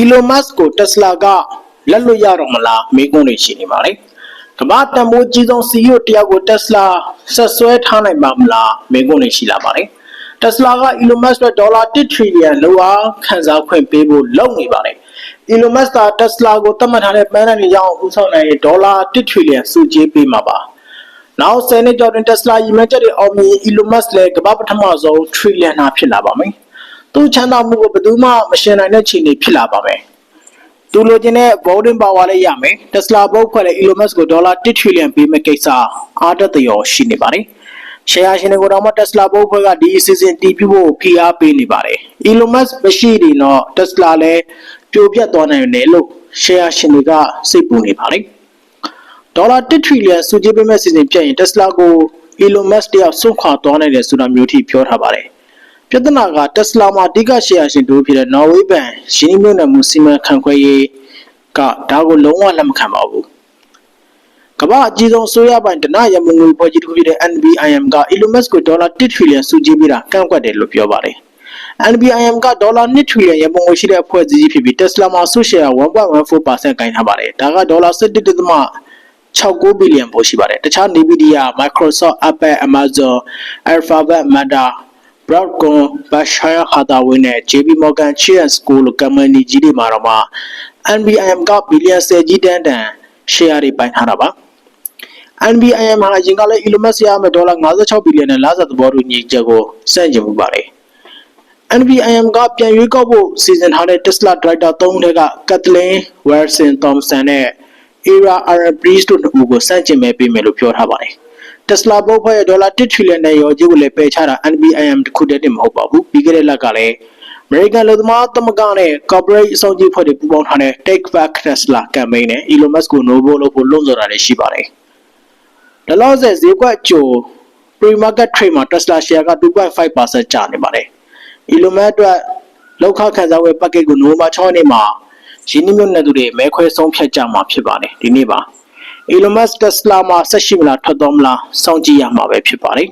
Elon Musk ကို Tesla ကလက်လွတ်ရတော့မလားမေးခွန်းတွေရှိနေပါတယ်ကမ္ဘာတန်ဖိုးကြီးဆုံး CEO တယောက်ကို Tesla ဆက်ဆွဲထားနိုင်ပါမလားမေးခွန်းတွေရှိလာပါတယ် Tesla က Elon Musk အတွက်ဒေါ်လာ1 trillion လောက်အားခံစားခွင့်ပေးဖို့လုပ်နေပါတယ် Elon Musk က Tesla ကိုသတ်မှတ်ထားတဲ့ပန်းတိုင်တွေကြောင့်ဦးဆောင်နိုင်ဒေါ်လာ1 trillion စုကြေးပေးမှာပါနောက်10နှစ်ကျော်တွင် Tesla ရည်မှန်းချက်တွေအောင်မြင် Elon Musk လည်းကမ္ဘာပထမဆုံး trillion နာဖြစ်လာပါမယ် သူချမ်းသာမှုကိုဘယ်သူမှမရှင်နိုင်တဲ့ခြေနေဖြစ်လာပါမယ်သူလိုချင်တဲ့ voting power လည်းရမယ် Tesla ဘုတ်ခွက်တဲ့ Elon Musk ကိုဒေါ်လာ1 trillion ပေးမဲ့ကိစ္စအားတက်သရောရှိနေပါတယ်ရှယ်ယာရှင်တွေကိုတော့မှ Tesla ဘုတ်ခွက်ကဒီအစီအစဉ်တည်ပြုဖို့ဖိအားပေးနေပါတယ် Elon Musk မရှိရင်တော့ Tesla လည်းပြိုပြတ်သွားနိုင်တယ်လို့ရှယ်ယာရှင်တွေကစိတ်ပူနေပါတယ်ဒေါ်လာ1 trillion စုကြည်ပေးမဲ့စီစဉ်ပြတ်ရင် Tesla ကို Elon Musk တယောက်စွန့်ခွာသွားနိုင်တယ်ဆိုတာမျိုးထိပြောထားပါတယ် ပြဿနာက Tesla မှာအဓိကရှယ်ယာရှင်တို့ဖြစ်တဲ့ Norway ဘဏ်ရင်းနှီးမြှုပ်နှံမှုစီမံခန့်ခွဲရေးကဒါကိုလုံးဝလက်မခံပါဘူးကမ္ဘာအကြီးဆုံးအစိုးရပိုင်းတနရမငွေဖွဲ့ကြီးတစ်ခုဖြစ်တဲ့ NBIM က Elon Musk ကိုဒေါ်လာ1 trillion စုကြည်ပေးတာကန့်ကွက်တယ်လို့ပြောပါတယ် NBIM ကဒေါ်လာ2 trillion ရမငွေရှိတဲ့အဖွဲ့အစည်းဖြစ်ပြီး Tesla မှာဆုရှယ်ယာ1.14%ကိုင်ထားပါတယ်ဒါကဒေါ်လာ17.69ဘီလီယံပိုရှိပါတယ်တခြား Nvidia Microsoft Apple Amazon Alphabet Meta Broadcom Berkshire Hathaway နဲ့ JP Morgan Chase School လို company ကြီးတွေမှာတော့မှ NBIM ကဘီလီယံ10ကြီးတန်းတန် share တွေပိုင်ထားတာပါ NBIM ဟာအရင်ကလည်း Elon Musk ရမယ်ဒေါ်လာ56ဘီလီယံနဲ့လစာသဘောတူညီချက်ကိုစန့်ကျင်မှုပါတယ် NBIM ကပြန်ရွေးကောက်ဖို့စီစဉ်ထားတဲ့ Tesla Director 3ဦးထဲက Kathleen Wilson Thompson နဲ့ Era Arabris တို့နှစ်ဦးကိုစန့်ကျင်မဲ့ပေးမယ်လို့ပြောထားပါတယ်။ Tesla ဘုတ်ဖွဲ့ရဲ့ဒေါ်လာ1 trillion နဲ့ရောကြီးကိုလည်းပယ်ချတာ NBIM တစ်ခုတည်းတင်မဟုတ်ပါဘူး။ပြီးခဲ့တဲ့လကလည်း American လူသမားသမဂ္ဂနဲ့ corporate အစောင့်ကြီးဖွဲ့တွေပူးပေါင်းထားတဲ့ Take Back Tesla campaign နဲ့ Elon Musk ကို no vote လုပ်ဖို့လွှတ်ဆိုတာတွေရှိပါတယ်။လောလောဆယ်ဈေးကွက်ကြို pre-market trade မှာ Tesla share က2.5%ကျနေပါတယ်။ Elon Musk အတွက်လောက်ခခံစားဝယ် package ကိုနိုဝင်ဘာ6ရက်နေ့မှာရင်းနှီးမြှုပ်နှံသူတွေမဲခွဲဆုံးဖြတ်ကြမှာဖြစ်ပါတယ်ဒီနေ့ပါ Elon Musk Tesla မှာဆက်ရှိမလားထွက်သွားမလားစောင့်ကြည့်ရမှာပဲဖြစ်ပါတယ်